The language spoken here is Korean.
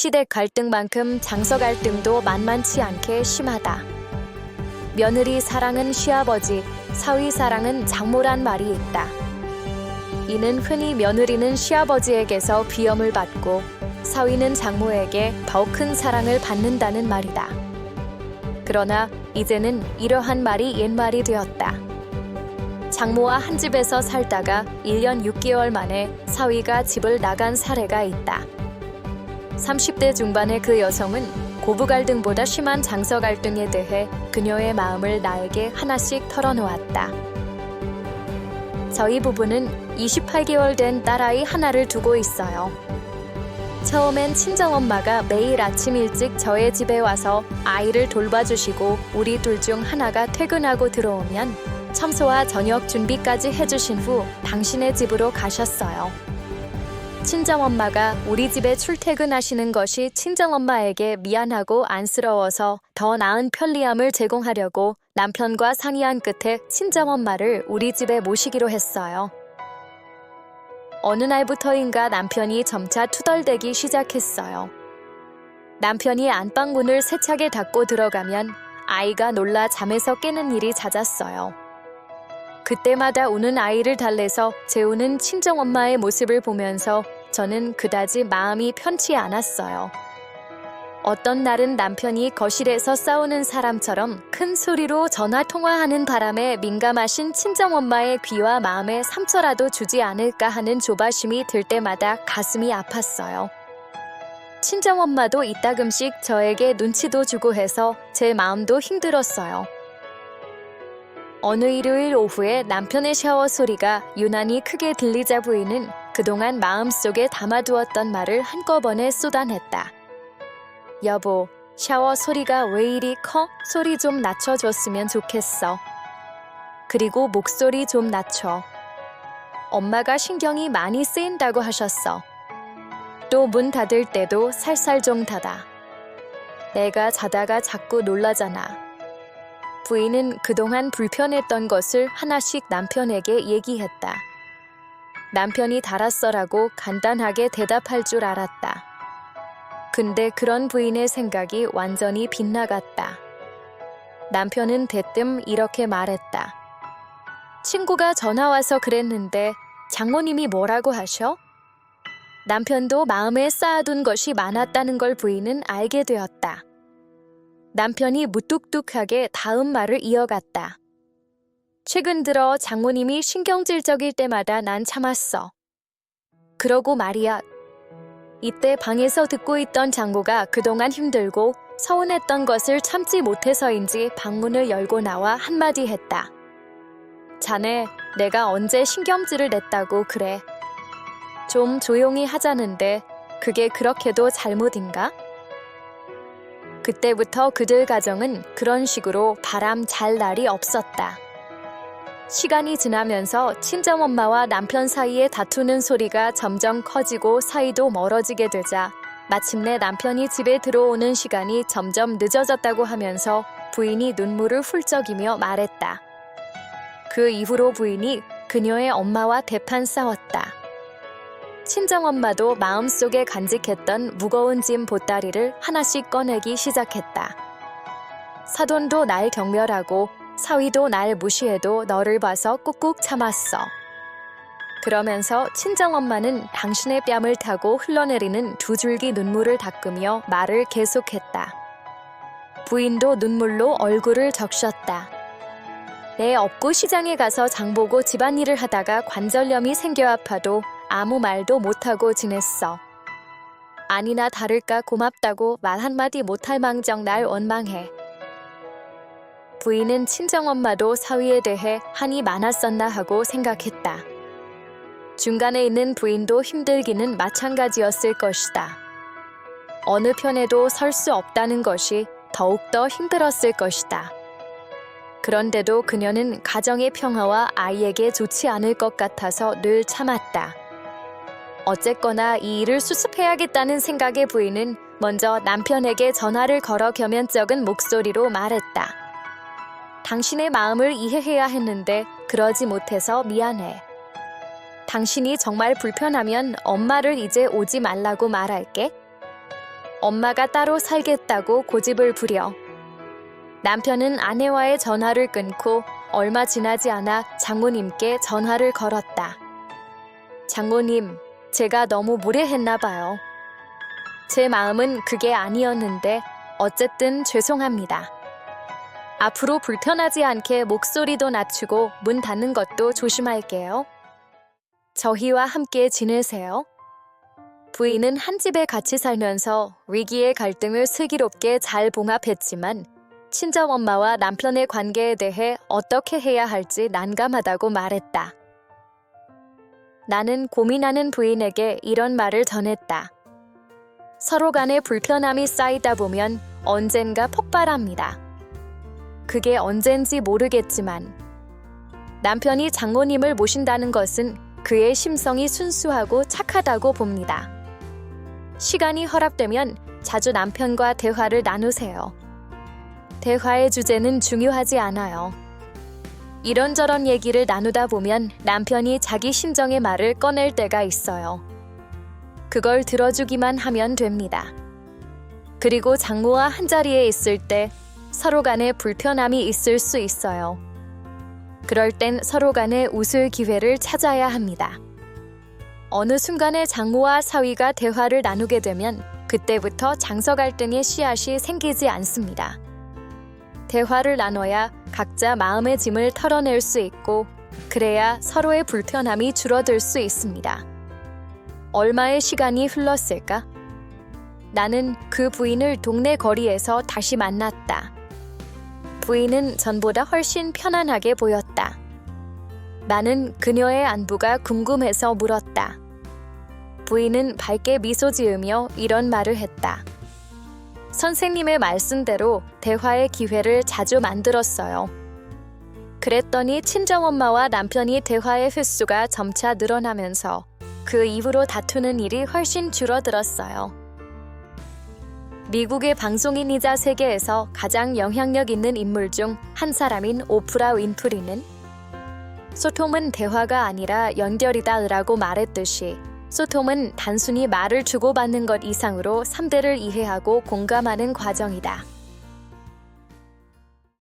시댁 갈등만큼 장서 갈등도 만만치 않게 심하다. 며느리 사랑은 시아버지, 사위 사랑은 장모란 말이 있다. 이는 흔히 며느리는 시아버지에게서 비염을 받고 사위는 장모에게 더욱 큰 사랑을 받는다는 말이다. 그러나 이제는 이러한 말이 옛말이 되었다. 장모와 한 집에서 살다가 1년 6개월 만에 사위가 집을 나간 사례가 있다. 30대 중반의 그 여성은 고부 갈등보다 심한 장서 갈등에 대해 그녀의 마음을 나에게 하나씩 털어놓았다. 저희 부부는 28개월 된 딸아이 하나를 두고 있어요. 처음엔 친정엄마가 매일 아침 일찍 저의 집에 와서 아이를 돌봐주시고 우리 둘 중 하나가 퇴근하고 들어오면 청소와 저녁 준비까지 해주신 후 당신의 집으로 가셨어요. 친정엄마가 우리 집에 출퇴근하시는 것이 친정엄마에게 미안하고 안쓰러워서 더 나은 편리함을 제공하려고 남편과 상의한 끝에 친정엄마를 우리 집에 모시기로 했어요. 어느 날부터인가 남편이 점차 투덜대기 시작했어요. 남편이 안방문을 세차게 닫고 들어가면 아이가 놀라 잠에서 깨는 일이 잦았어요. 그때마다 우는 아이를 달래서 재우는 친정엄마의 모습을 보면서 저는 그다지 마음이 편치 않았어요. 어떤 날은 남편이 거실에서 싸우는 사람처럼 큰 소리로 전화 통화하는 바람에 민감하신 친정 엄마의 귀와 마음에 상처라도 주지 않을까 하는 조바심이 들 때마다 가슴이 아팠어요. 친정 엄마도 이따금씩 저에게 눈치도 주고 해서 제 마음도 힘들었어요. 어느 일요일 오후에 남편의 샤워 소리가 유난히 크게 들리자 부인은 그동안 마음속에 담아두었던 말을 한꺼번에 쏟아냈다. 여보, 샤워 소리가 왜 이리 커? 소리 좀 낮춰줬으면 좋겠어. 그리고 목소리 좀 낮춰. 엄마가 신경이 많이 쓰인다고 하셨어. 또 문 닫을 때도 살살 좀 닫아. 내가 자다가 자꾸 놀라잖아. 부인은 그동안 불편했던 것을 하나씩 남편에게 얘기했다. 남편이 달았어라고 간단하게 대답할 줄 알았다. 근데 그런 부인의 생각이 완전히 빗나갔다. 남편은 대뜸 이렇게 말했다. 친구가 전화 와서 그랬는데 장모님이 뭐라고 하셔? 남편도 마음에 쌓아둔 것이 많았다는 걸 부인은 알게 되었다. 남편이 무뚝뚝하게 다음 말을 이어갔다. 최근 들어 장모님이 신경질적일 때마다 난 참았어. 그러고 말이야. 이때 방에서 듣고 있던 장모가 그동안 힘들고 서운했던 것을 참지 못해서인지 방문을 열고 나와 한마디 했다. 자네, 내가 언제 신경질을 냈다고 그래. 좀 조용히 하자는데 그게 그렇게도 잘못인가? 그때부터 그들 가정은 그런 식으로 바람 잘 날이 없었다. 시간이 지나면서 친정엄마와 남편 사이에 다투는 소리가 점점 커지고 사이도 멀어지게 되자 마침내 남편이 집에 들어오는 시간이 점점 늦어졌다고 하면서 부인이 눈물을 훌쩍이며 말했다. 그 이후로 부인이 그녀의 엄마와 대판 싸웠다. 친정엄마도 마음속에 간직했던 무거운 짐 보따리를 하나씩 꺼내기 시작했다. 사돈도 날 경멸하고 사위도 날 무시해도 너를 봐서 꾹꾹 참았어. 그러면서 친정엄마는 당신의 뺨을 타고 흘러내리는 두 줄기 눈물을 닦으며 말을 계속했다. 부인도 눈물로 얼굴을 적셨다. 애 업고 시장에 가서 장보고 집안일을 하다가 관절염이 생겨 아파도 아무 말도 못하고 지냈어. 아니나 다를까 고맙다고 말 한마디 못할 망정 날 원망해. 부인은 친정엄마도 사위에 대해 한이 많았었나 하고 생각했다. 중간에 있는 부인도 힘들기는 마찬가지였을 것이다. 어느 편에도 설 수 없다는 것이 더욱더 힘들었을 것이다. 그런데도 그녀는 가정의 평화와 아이에게 좋지 않을 것 같아서 늘 참았다. 어쨌거나 이 일을 수습해야겠다는 생각에 부인은 먼저 남편에게 전화를 걸어 겸연쩍은 목소리로 말했다. 당신의 마음을 이해해야 했는데 그러지 못해서 미안해. 당신이 정말 불편하면 엄마를 이제 오지 말라고 말할게. 엄마가 따로 살겠다고 고집을 부려 남편은 아내와의 전화를 끊고 얼마 지나지 않아 장모님께 전화를 걸었다. 장모님, 제가 너무 무례했나 봐요. 제 마음은 그게 아니었는데 어쨌든 죄송합니다. 앞으로 불편하지 않게 목소리도 낮추고 문 닫는 것도 조심할게요. 저희와 함께 지내세요. 부인은 한 집에 같이 살면서 위기의 갈등을 슬기롭게 잘 봉합했지만 친정 엄마와 남편의 관계에 대해 어떻게 해야 할지 난감하다고 말했다. 나는 고민하는 부인에게 이런 말을 전했다. 서로 간의 불편함이 쌓이다 보면 언젠가 폭발합니다. 그게 언젠지 모르겠지만 남편이 장모님을 모신다는 것은 그의 심성이 순수하고 착하다고 봅니다. 시간이 허락되면 자주 남편과 대화를 나누세요. 대화의 주제는 중요하지 않아요. 이런저런 얘기를 나누다 보면 남편이 자기 심정의 말을 꺼낼 때가 있어요. 그걸 들어주기만 하면 됩니다. 그리고 장모와 한자리에 있을 때 서로 간에 불편함이 있을 수 있어요. 그럴 땐 서로 간에 웃을 기회를 찾아야 합니다. 어느 순간에 장모와 사위가 대화를 나누게 되면 그때부터 장서 갈등의 씨앗이 생기지 않습니다. 대화를 나눠야 각자 마음의 짐을 털어낼 수 있고 그래야 서로의 불편함이 줄어들 수 있습니다. 얼마의 시간이 흘렀을까? 나는 그 부인을 동네 거리에서 다시 만났다. 부인은 전보다 훨씬 편안하게 보였다. 나는 그녀의 안부가 궁금해서 물었다. 부인은 밝게 미소 지으며 이런 말을 했다. 선생님의 말씀대로 대화의 기회를 자주 만들었어요. 그랬더니 친정엄마와 남편이 대화의 횟수가 점차 늘어나면서 그 이후로 다투는 일이 훨씬 줄어들었어요. 미국의 방송인이자 세계에서 가장 영향력 있는 인물 중 한 사람인 오프라 윈프리는 소통은 대화가 아니라 연결이다라고 말했듯이 소통은 단순히 말을 주고받는 것 이상으로 상대를 이해하고 공감하는 과정이다.